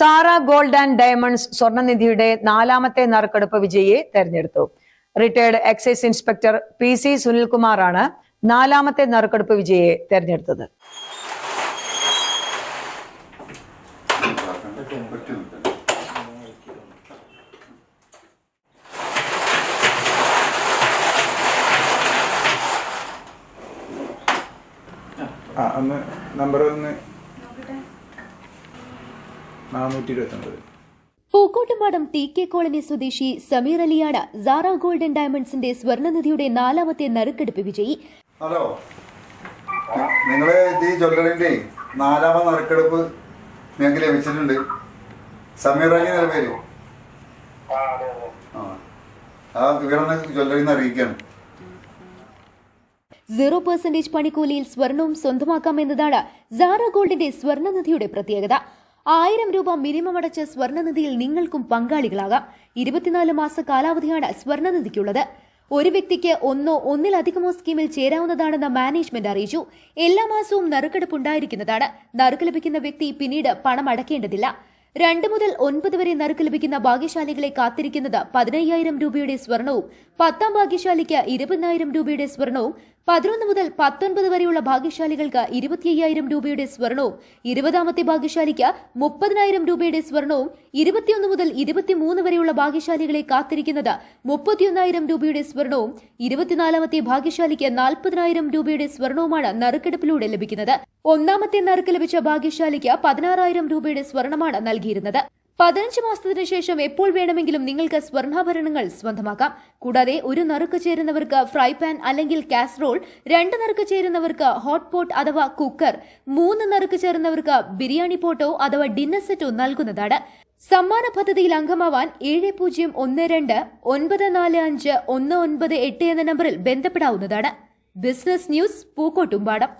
Sara gold and diamonds സ്വർണനിധിയുടെ നാലാമത്തെ നറുക്കെടുപ്പ് വിജയിയെ തെരഞ്ഞെടുത്തു. Retired excise inspector P C സുനിൽകുമാറാണ് നാലാമത്തെ നറുക്കെടുപ്പ് വിജയിയെ തെരഞ്ഞെടുത്തത്. നമ്പർ ഒന്ന് നാനൂറ്റി ഇരുപത്തൊമ്പത് പൂക്കോട്ടുംപാടം ടി കെ കോളനി സ്വദേശി സമീർ അലിയാണ് സാറ ഗോൾഡൻ ഡയമണ്ട്സിന്റെ സ്വർണനിധിയുടെ നാലാമത്തെ നറുക്കെടുപ്പ് വിജയി. ഹലോ. നിങ്ങളെ ഈ ജ്വല്ലറിന്റെ നാലാമത് നറുക്കെടുപ്പ് ഞങ്ങൾക്ക് ലഭിച്ചിട്ടുണ്ട്. സമീർ അലി എന്ന പേര്? ആ ആ വിവരം ജ്വല്ലറിയിൽ നിന്ന് അറിയിക്കാണ് സീറോ പെർസെന്റേജ് പണിക്കൂലിയിൽ സ്വർണവും സ്വന്തമാക്കാം എന്നതാണ് സാറ ഗോൾഡിന്റെ സ്വർണനിധിയുടെ പ്രത്യേകത. ആയിരം രൂപ മിനിമം അടച്ച സ്വർണനിധിയിൽ നിങ്ങൾക്കും പങ്കാളികളാകാം. ഇരുപത്തിനാല് മാസ കാലാവധിയാണ് സ്വർണനിധിക്കുള്ളത്. ഒരു വ്യക്തിക്ക് ഒന്നോ ഒന്നിലധികമോ സ്കീമിൽ ചേരാവുന്നതാണെന്ന് മാനേജ്മെന്റ് അറിയിച്ചു. എല്ലാ മാസവും നറുക്കെടുപ്പ് ഉണ്ടായിരിക്കുന്നതാണ് നറുക്ക് ലഭിക്കുന്ന വ്യക്തി പിന്നീട് പണം അടക്കേണ്ടതില്ല. രണ്ട് മുതൽ ഒൻപത് വരെ നറുക്ക് ലഭിക്കുന്ന ഭാഗ്യശാലികളെ കാത്തിരിക്കുന്നത് പതിനയ്യായിരം രൂപയുടെ സ്വർണവും പത്താം ഭാഗ്യശാലിക്ക് ഇരുപതിനായിരം രൂപയുടെ സ്വർണവും പതിനൊന്ന് മുതൽ പത്തൊൻപത് വരെയുള്ള ഭാഗ്യശാലികൾക്ക് ഇരുപത്തിയ്യായിരം രൂപയുടെ സ്വർണവും ഇരുപതാമത്തെ ഭാഗ്യശാലിക്ക് മുപ്പതിനായിരം രൂപയുടെ സ്വർണവും ഇരുപത്തിയൊന്ന് മുതൽ ഇരുപത്തിമൂന്ന് വരെയുള്ള ഭാഗ്യശാലികളെ കാത്തിരിക്കുന്നത് മുപ്പത്തിയൊന്നായിരം രൂപയുടെ സ്വർണവും ഇരുപത്തിനാലാമത്തെ ഭാഗ്യശാലിക്ക് നാൽപ്പതിനായിരം രൂപയുടെ സ്വർണവുമാണ് നറുക്കെടുപ്പിലൂടെ ലഭിക്കുന്നത്. ഒന്നാമത്തെ നറുക്ക് ലഭിച്ച ഭാഗ്യശാലിക്ക് പതിനാറായിരം രൂപയുടെ സ്വർണമാണ് നൽകിയിരുന്നത്. പതിനഞ്ച് മാസത്തിന് ശേഷം എപ്പോൾ വേണമെങ്കിലും നിങ്ങൾക്ക് സ്വർണാഭരണങ്ങൾ സ്വന്തമാക്കാം. കൂടാതെ ഒരു നറുക്ക് ചേരുന്നവർക്ക് ഫ്രൈ പാൻ അല്ലെങ്കിൽ കാസറോൾ രണ്ട് നറുക്ക് ചേരുന്നവർക്ക് ഹോട്ട് പോട്ട് അഥവാ കുക്കർ മൂന്ന് നറുക്ക് ചേരുന്നവർക്ക് ബിരിയാണി പോട്ടോ അഥവാ ഡിന്നർ സെറ്റോ നൽകുന്നതാണ്. സമ്മാന പദ്ധതിയിൽ അംഗമാവാൻ ഏഴ് പൂജ്യം ഒന്ന് രണ്ട് ഒൻപത് നാല് അഞ്ച് ഒന്ന് ഒൻപത് എട്ട് എന്ന നമ്പറിൽ ബന്ധപ്പെടാവുന്നതാണ്. Business news Pookkottumpadam.